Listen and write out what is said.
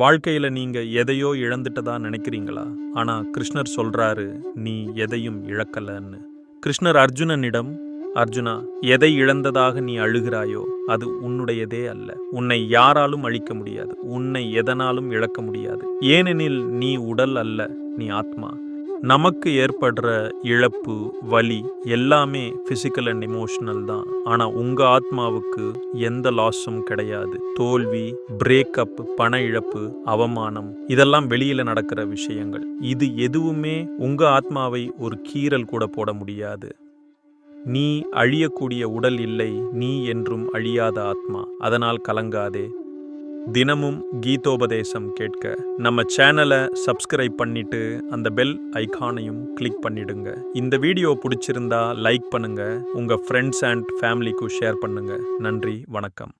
வாழ்க்கையில் நீங்கள் எதையோ இழந்துட்டதா நினைக்கிறீங்களா? ஆனால் கிருஷ்ணர் சொல்கிறாரு நீ எதையும் இழக்கலன்னு. கிருஷ்ணர் அர்ஜுனனிடம் அர்ஜுனா எதை இழந்ததாக நீ அழுகிறாயோ அது உன்னுடையதே அல்ல. உன்னை யாராலும் அழிக்க முடியாது. உன்னை எதனாலும் இழக்க முடியாது. ஏனெனில் நீ உடல் அல்ல நீ ஆத்மா. நமக்கு ஏற்படுற இழப்பு வலி எல்லாமே ஃபிசிக்கல் அண்ட் எமோஷனல் தான். ஆனால் உங்கள் ஆத்மாவுக்கு எந்த லாஸும் கிடையாது. தோல்வி பிரேக்கப் பண இழப்பு அவமானம் இதெல்லாம் வெளியில் நடக்கிற விஷயங்கள். இது எதுவுமே உங்கள் ஆத்மாவை ஒரு கீறல் கூட போட முடியாது. நீ அழியக்கூடிய உடல் இல்லை நீ என்றும் அழியாத ஆத்மா. அதனால் கலங்காதே. தினமும் கீதோபதேசம் கேட்க நம்ம சேனலை சப்ஸ்கிரைப் பண்ணிட்டு அந்த பெல் ஐகானையும் கிளிக் பண்ணிடுங்க. இந்த வீடியோ பிடிச்சிருந்தா லைக் பண்ணுங்க. உங்க ஃப்ரெண்ட்ஸ் அண்ட் ஃபேமிலிக்கும் ஷேர் பண்ணுங்க. நன்றி வணக்கம்.